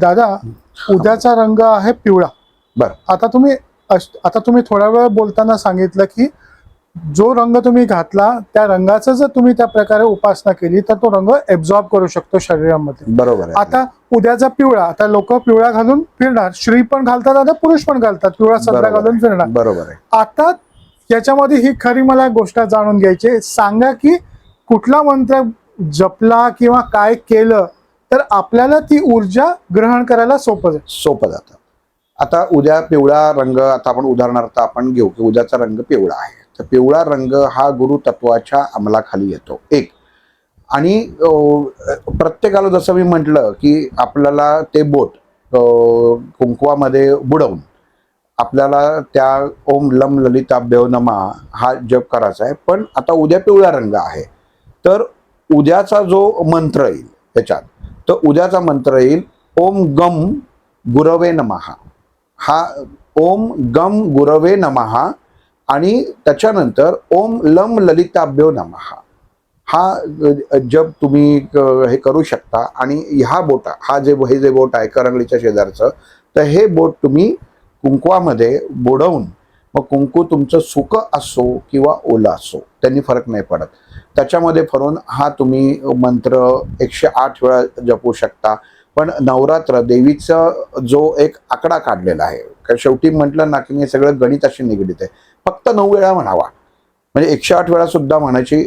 दादा उद्याचा रंग आहे पिवळा. बर. आता तुम्ही आता तुम्ही थोड्या वेळ बोलताना सांगितलं की जो रंग तुम्ही घातला त्या रंगाचं जर तुम्ही त्या प्रकारे उपासना केली तर तो रंग एब्झॉर्ब करू शकतो शरीरामध्ये. बरोबर आहे. आता उद्याचा पिवळा आता लोक पिवळा घालून फिरणार. स्त्री पण घालतात आता पुरुष पण घालतात. पिवळा बरोबर घालून. फिरणार. बरोबर आहे. आता याच्यामध्ये ही खरी मला गोष्ट जाणून घ्यायची. सांगा की कुठला मंत्र जपला किंवा काय केलं तर आपल्याला ती ऊर्जा ग्रहण करायला सोपं सोपं जातं. आता उद्या पिवळा रंग आता आपण उदाहरणार्थ आपण घेऊ की उद्याचा रंग पिवळा आहे. तर पिवळा रंग हा गुरु तत्वाच्या अंमलाखाली येतो. एक. आणि प्रत्येकाला जसं मी म्हटलं की आपल्याला ते बोट कुंकवामध्ये बुडवून आपल्याला त्या ओम लम ललिताभ्यव नमा हा जप करायचा आहे. पण आता उद्या पिवळा रंग आहे. तर उद्याचा जो मंत्र येईल त्याच्यात तर उद्याचा मंत्र येईल ओम गम गुरवे नमहा हा ओम गम गुरवे नमहा आणि त्याच्यानंतर ओम लम ललिताभ्यो नमहा हा जप तुम्ही हे करू शकता. आणि ह्या बोटा हा जे हे जे बोट आहे करंगलीच्या शेजारचं तर हे बोट तुम्ही कुंकवामध्ये बुडवून मग कुंकू तुमचं सुकं असो किंवा ओलं असो त्यांनी फरक नाही पडत. त्याच्यामध्ये फरून हा तुम्ही मंत्र एकशे आठ वेळा जपू शकता. पण नवरात्र देवीचा जो एक आकडा काढलेला आहे कारण शेवटी म्हटलं ना की मी सगळं गणिताशी निगडीत आहे. फक्त नऊ वेळा म्हणावा. म्हणजे एकशे आठ वेळा सुद्धा म्हणायची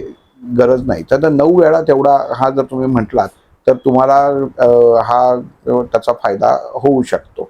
गरज नाही. तर नऊ वेळा तेवढा हा जर तुम्ही म्हटलात तर तुम्हाला हा त्याचा फायदा होऊ शकतो.